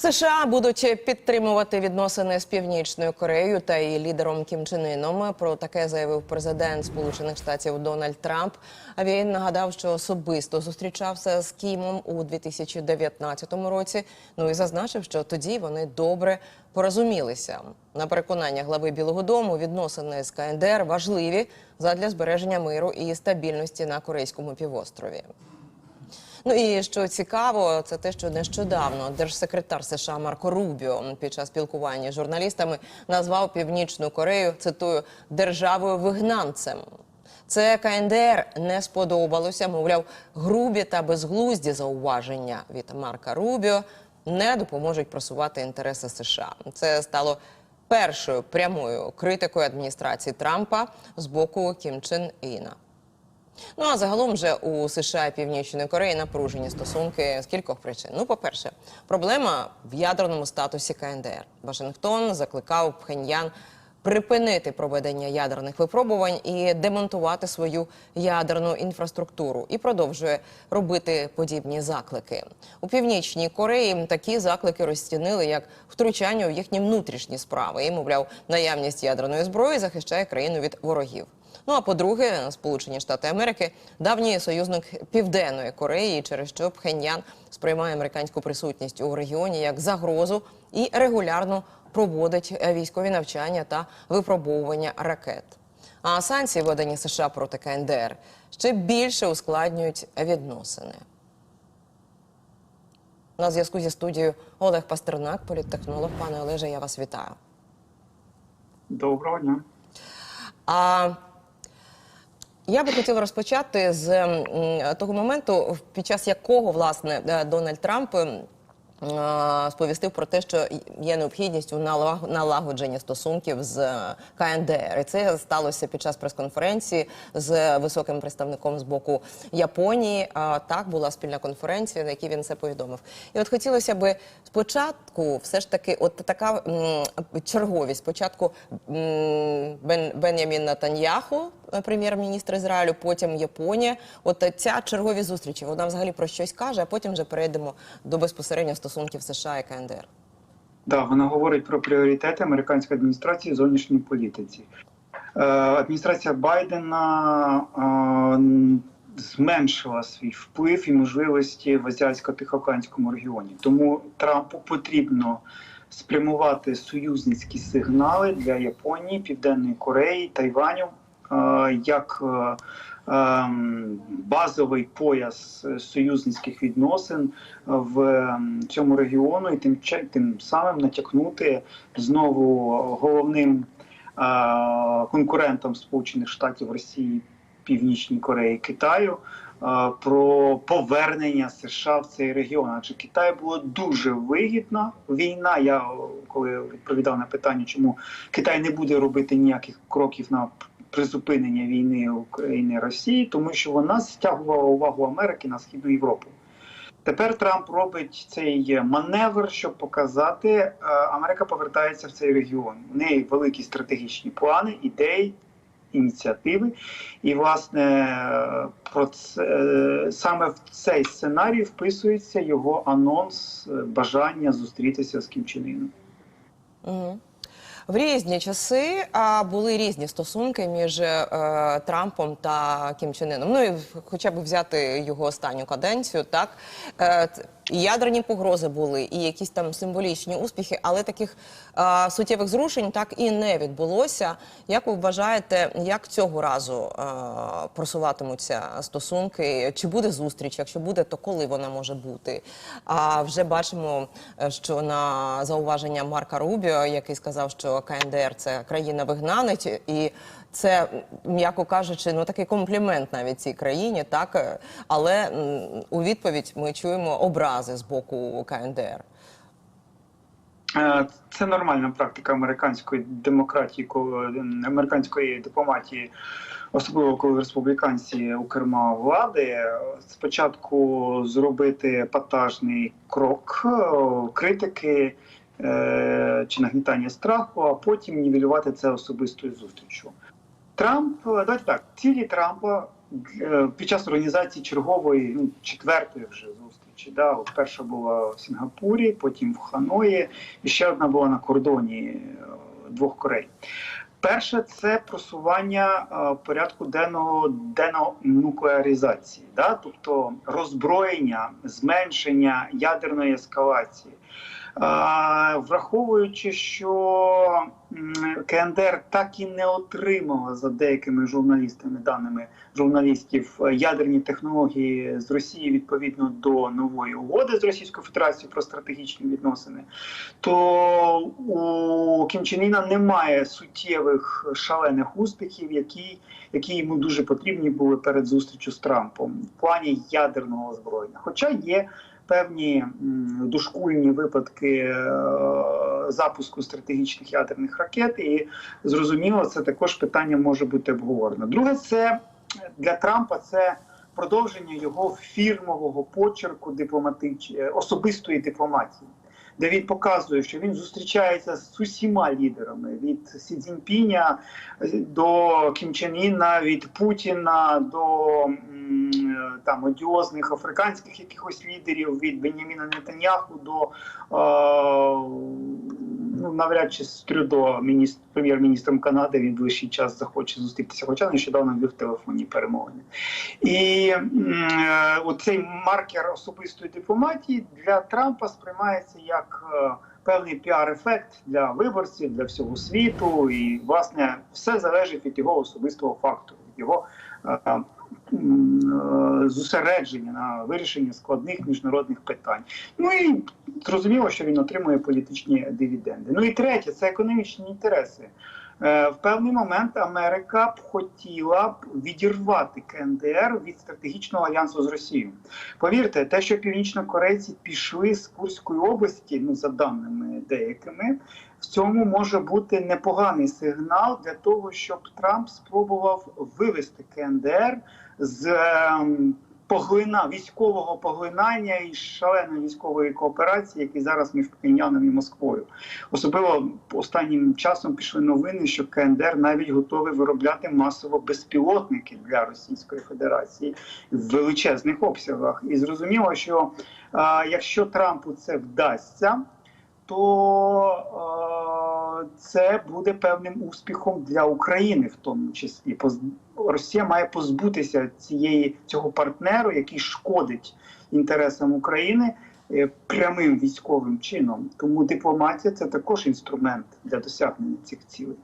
США будуть підтримувати відносини з північною Кореєю та її лідером Кім Чен Іном. Про таке заявив президент Сполучених Штатів Дональд Трамп. А він нагадав, що особисто зустрічався з Кімом у 2019 році. Ну і зазначив, що тоді вони добре порозумілися. На переконання глави Білого Дому відносини з КНДР важливі задля збереження миру і стабільності на корейському півострові. Ну і що цікаво, це те, що нещодавно держсекретар США Марко Рубіо під час спілкування з журналістами назвав Північну Корею цитую державою вигнанцем. Це КНДР не сподобалося. Мовляв, грубі та безглузді зауваження від Марка Рубіо не допоможуть просувати інтереси США. Це стало першою прямою критикою адміністрації Трампа з боку Кім Чен Іна. Ну а загалом же у США і Північної Кореї напружені стосунки з кількох причин. Ну, по-перше, проблема в ядерному статусі КНДР. Вашингтон закликав Пхеньян припинити проведення ядерних випробувань і демонтувати свою ядерну інфраструктуру і продовжує робити подібні заклики. У північній Кореї такі заклики розцінили як втручання у їхні внутрішні справи. І мовляв, наявність ядерної зброї захищає країну від ворогів. Ну а по-друге, Сполучені Штати Америки давній союзник Південної Кореї, через що Пхеньян сприймає американську присутність у регіоні як загрозу і регулярно проводить військові навчання та випробовування ракет. А санкції, введені США проти КНДР, ще більше ускладнюють відносини. На зв'язку зі студією Олег Пастернак, політтехнолог. Пане Олеже, я вас вітаю. Доброго дня. А я би хотіла розпочати з того моменту, під час якого власне е, Дональд Трамп е, сповістив про те, що є необхідність у налаг- налагодженні стосунків з е, КНДР. І це сталося під час прес-конференції з високим представником з боку Японії. Так була спільна конференція, на якій він це повідомив. І от хотілося би спочатку, все ж таки, от така черговість. Спочатку Бен, Бенямін Натаньяху, прем'єр-міністр Ізраїлю, потім Японія. От е, ця чергові зустрічі, вона взагалі про щось каже, а потім вже перейдемо до безпосередньо стосунків США і КНДР. Да, вона говорить про пріоритети американської адміністрації в зовнішній політиці. Е, адміністрація Байдена е, зменшила свій вплив і можливості в азіатсько-тихоокеанському регіоні. Тому Трампу потрібно спрямувати союзницькі сигнали для Японії, Південної Кореї, Тайваню е, як е, ем, базовий пояс е, союзницьких відносин в ем, цьому регіону, і тим тим самим натякнути знову головним е, конкурентам Сполучених Штатів Росії, Північній Кореї, Китаю. Е, Про повернення США в цей регіон, адже Китаю було дуже вигідна війна. Я коли відповідав на питання, чому Китай не буде робити ніяких кроків на призупинення війни України і Росії, тому що вона стягувала увагу Америки на східну Європу. Тепер Трамп робить цей маневр, щоб показати, е, Америка повертається в цей регіон. У неї великі стратегічні плани, ідеї, ініціативи. І, власне, про це е, саме в цей сценарій вписується його анонс е, бажання зустрітися з Кім Чен. Угу. В різні часи а, були різні стосунки між е, Трампом та Кім Чен Іном. Ну і хоча б взяти його останню каденцію, так е, і ядерні погрози були, і якісь там символічні успіхи, але таких е, суттєвих зрушень так і не відбулося. Як ви вважаєте, як цього разу е, просуватимуться стосунки? Чи буде зустріч? Якщо буде, то коли вона може бути? А вже бачимо, е, що на зауваження Марка Рубіо, який сказав, що КНДР це країна вигнанець, і це, м'яко кажучи, ну такий комплімент навіть цій країні, так але у відповідь ми чуємо образи з боку КНДР. Е, Це нормальна практика американської демократії, американської дипломатії, особливо коли республіканці у керма влади. Спочатку зробити патажний крок е, критики е, чи нагнітання страху, а потім нівелювати це особистою зустрічю. Трамп, давайте так, цілі Трампа під час організації чергової, ну четвертої вже зустрічі зустрічі. Да? Перша була в Сінгапурі, потім в Ханої, і ще одна була на кордоні е, двох Корей. Перше це просування е, порядку денного денонуклеаризації, да? тобто роззброєння, зменшення ядерної ескалації. Враховуючи, що КНДР так і не отримала за деякими журналістами, даними журналістів, е, ядерні технології з Росії відповідно до нової угоди з Російською Федерацією про стратегічні відносини, то у Кім Чен Іна немає суттєвих шалених успіхів, які, які йому дуже потрібні були перед зустрічю з Трампом в плані ядерного озброєння. Хоча є певні дошкульні випадки е, запуску стратегічних ядерних ракет, і зрозуміло, це також питання може бути обговорено. Друге, це для Трампа це продовження його фірмового почерку дипломатич... е, особистої дипломатії. Де він показує, що він зустрічається з усіма лідерами від Сі Цзіньпіня до Кім Чен Іна, від Путіна до е, там одіозних африканських якихось лідерів, від Беняміна Нетаньяху до е, ну навряд чи з Трюдо, міністр, прем'єр-міністром Канади, він ближчий час захоче зустрітися, хоча нещодавно вів телефонні перемовини. І е, оцей маркер особистої дипломатії для Трампа сприймається як е, певний піар-ефект для виборців, для всього світу, і власне все залежить від його особистого фактору, від його е, е, зосередження на вирішенні складних міжнародних питань. Ну і зрозуміло, що він отримує політичні дивіденди. Ну і третє це економічні інтереси. Е, В певний момент Америка б хотіла б відірвати КНДР від стратегічного альянсу з Росією. Повірте, те, що північнокорейці пішли з Курської області, ну за даними деякими, в цьому може бути непоганий сигнал для того, щоб Трамп спробував вивести КНДР з ем, поглина військового поглинання і шаленої військової кооперації, які зараз між Пхеньяном і Москвою. Особливо останнім часом пішли новини, що КНДР навіть готовий виробляти масово безпілотники для Російської Федерації в величезних обсягах. І зрозуміло, що а, якщо Трампу це вдасться, то е, це буде певним успіхом для України, в тому числі. Поз- Росія має позбутися цієї цього партнеру, який шкодить інтересам України е, прямим військовим чином. Тому дипломатія це також інструмент для досягнення цих цілей.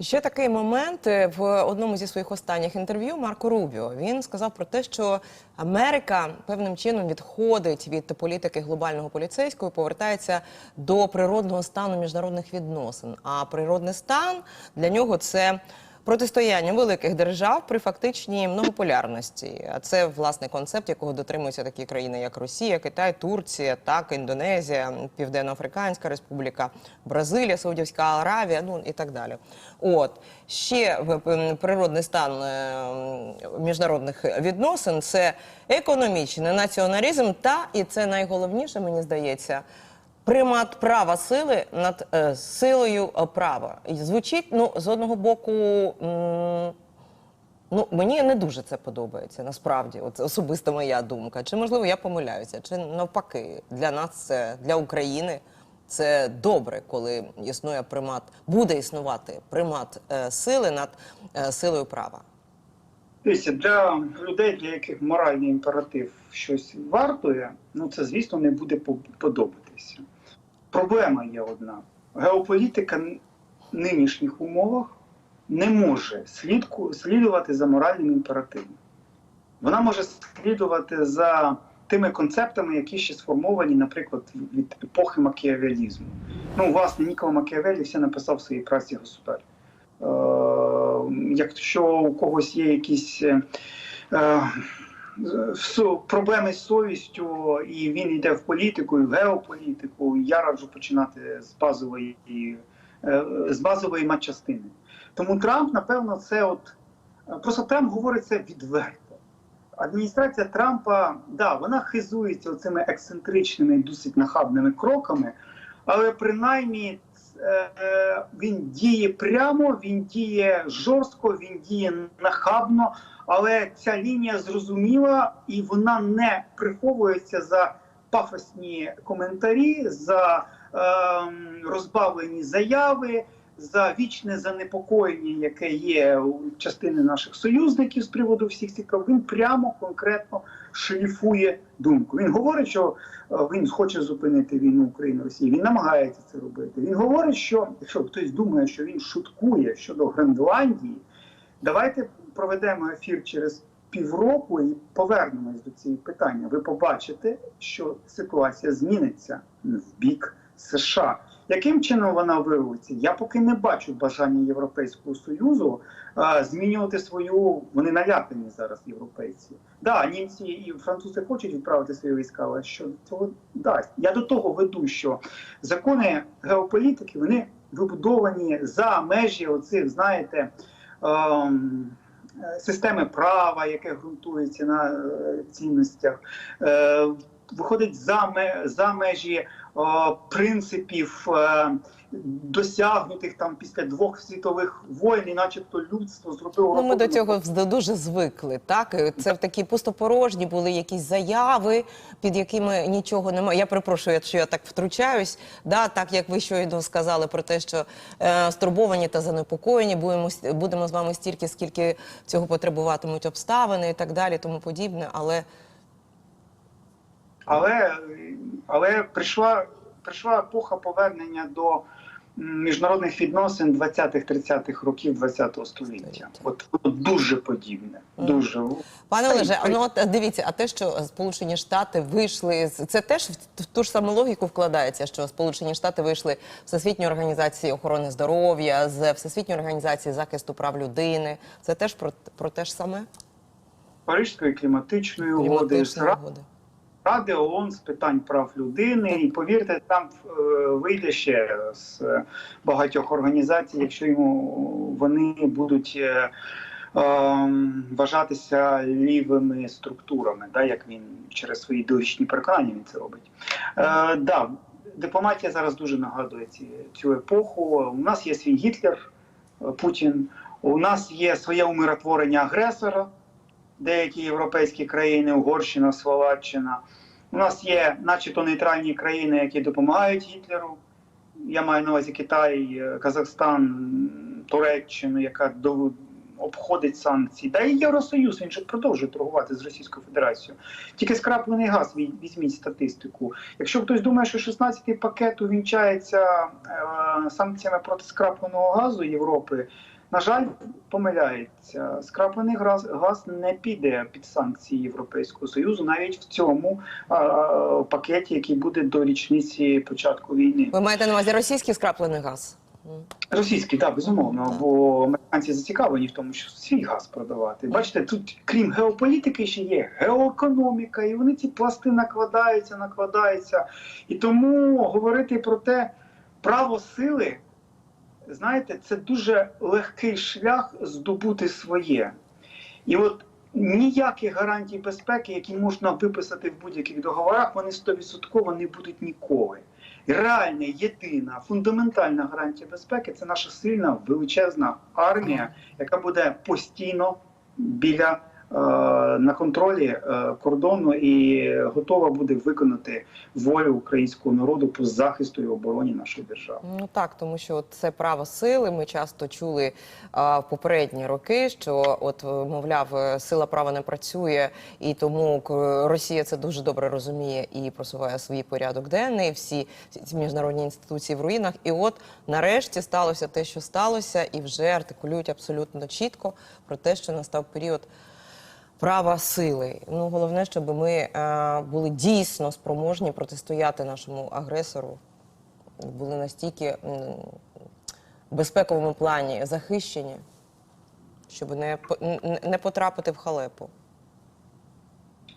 Ще такий момент е, в одному зі своїх останніх інтерв'ю Марко Рубіо він сказав про те, що Америка певним чином відходить від політики глобального поліцейського, і повертається до природного стану міжнародних відносин. А природний стан для нього це. Протистояння великих держав при фактичній многополярності, а це власне концепт, якого дотримуються такі країни, як Росія, Китай, Турція, так Індонезія, Південно-Африканська Республіка, Бразилія, Саудівська Аравія, ну і так далі. От ще в- природний стан е, міжнародних відносин це економічний націоналізм, та і це найголовніше, мені здається. Примат права сили над е, силою е, права. Звучить, ну, з одного боку, м, ну, мені не дуже це подобається, насправді. От особиста моя думка. Чи можливо я помиляюся, чи навпаки, для нас це для України це добре, коли існує примат, буде існувати примат е, сили над е, силою права. Дивіться, для людей, для яких моральний імператив щось вартує, ну це звісно не буде подобатися. Проблема є одна: геополітика н- нинішніх умовах не може слідку, слідувати за моральним імперативом. Вона може слідувати за тими концептами, які ще сформовані, наприклад, від епохи макіавелізму. Ну, власне, Нікола Макіавелі все написав в своїй праці государь. Е, якщо у когось є якісь е, проблеми з совістю, і він йде в політику, і в геополітику, я раджу починати з базової, е, з базової матчастини. Тому Трамп, напевно, це от просто Трамп говорить це відверто. Адміністрація Трампа, да, вона хизується цими ексцентричними досить нахабними кроками, але принаймні е, е, він діє прямо, він діє жорстко, він діє нахабно, але ця лінія зрозуміла і вона не приховується за пафосні коментарі, за ем, розбавлені заяви, за вічне занепокоєння, яке є у частини наших союзників з приводу всіх цих. Він прямо конкретно шліфує думку. Він говорить, що е, він хоче зупинити війну України Росії. Він намагається це робити. Він говорить, що якщо хтось думає, що він шуткує щодо Гренландії, давайте проведемо ефір через півроку і повернемось до цієї питання. Ви побачите, що ситуація зміниться в бік США. Яким чином вона виявиться? Я поки не бачу бажання Європейського союзу а, змінювати свою. Вони налякані зараз європейці. Да, німці і французи хочуть відправити свої війська, але що цього дасть? Я до того веду, що закони геополітики вони вибудовані за межі оцих, знаєте. ем, е, Системи права, яке ґрунтується на е, цінностях, е, виходить за, за межі о, принципів, е, досягнутих там після двох світових воєн, і начебто людство зробило Ну, ми до цього дуже звикли. Так це в такі пустопорожні були якісь заяви, під якими нічого немає. Я перепрошую, що я так втручаюсь. Да, так як ви щойно сказали про те, що е, стурбовані та занепокоєні, будемо будемо з вами стільки, скільки цього потребуватимуть обставини і так далі, тому подібне. Але Але, але прийшла, прийшла епоха повернення до міжнародних відносин 20-30-х років 20-го століття. Століття. От дуже подібне. Дуже Пане Олеже, ну от дивіться, а те, що Сполучені Штати вийшли з це теж в ту ж саму логіку вкладається, що Сполучені Штати вийшли з Всесвітньої організації охорони здоров'я, з Всесвітньої організації захисту прав людини. Це теж про, про те ж саме Парижської кліматичної угоди, кліматичної угоди. Ради ООН з питань прав людини. І повірте, там е, вийде ще з багатьох організацій, якщо йому вони будуть. е, ем, Вважатися лівими структурами, да, як він через свої ідеологічні переконання він це робить. Е, да, дипломатія зараз дуже нагадує ці, цю епоху. У нас є свій Гітлер, е, Путін, у нас є своє умиротворення агресора, деякі європейські країни, Угорщина, Словаччина. У нас є, начебто, нейтральні країни, які допомагають Гітлеру. Я маю на увазі Китай, е, Казахстан, Туреччину, яка до- обходить санкції. Та і Євросоюз він же продовжує торгувати з Російською Федерацією. Тільки скраплений газ візьміть статистику. Якщо хтось думає, що 16-й пакет увінчається е, санкціями проти скрапленого газу Європи, на жаль, помиляється. Скраплений газ, газ не піде під санкції Європейського союзу, навіть в цьому а, пакеті, який буде до річниці початку війни. Ви маєте на увазі російський скраплений газ? Російський, так, безумовно, Так. бо американці зацікавлені в тому, що свій газ продавати. Бачите, тут крім геополітики ще є геоекономіка, і вони ці пласти накладаються, накладаються. І тому говорити про те, право сили, знаєте, це дуже легкий шлях здобути своє. І от ніяких гарантій безпеки, які можна виписати в будь-яких договорах, вони 100% не будуть ніколи. Реальна, єдина, фундаментальна гарантія безпеки це наша сильна величезна армія, яка буде постійно біля на контролі е, кордону і готова буде виконати волю українського народу по захисту і обороні нашої держави. Ну так, тому що це право сили. Ми часто чули в попередні роки, що от е, мовляв, е, сила права не працює, і тому Росія це дуже добре розуміє і просуває свій порядок денний. Всі ці міжнародні інституції в руїнах. І от нарешті сталося те, що сталося, і вже артикулюють абсолютно чітко про те, що настав період. Права сили. Ну головне, щоб ми е, були дійсно спроможні протистояти нашому агресору, були настільки в безпековому плані захищені, щоб не, не потрапити в халепу.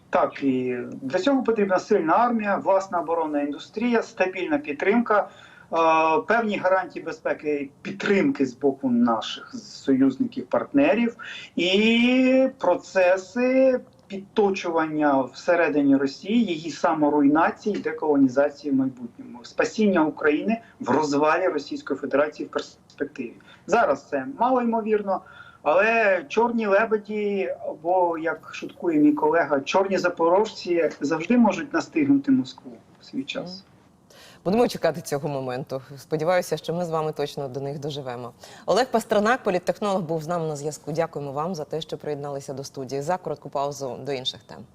Так, і для цього потрібна сильна армія, власна оборонна індустрія, стабільна підтримка, певні гарантії безпеки і підтримки з боку наших союзників-партнерів і процеси підточування всередині Росії, її саморуйнації і деколонізації в майбутньому, спасіння України в розвалі Російської Федерації в перспективі. Зараз це мало ймовірно. Але чорні лебеді, або як шуткує мій колега, чорні запорожці завжди можуть настигнути Москву в свій час. Будемо чекати цього моменту. Сподіваюся, що ми з вами точно до них доживемо. Олег Пастернак, політтехнолог, був з нами на зв'язку. Дякуємо вам за те, що приєдналися до студії. За коротку паузу до інших тем.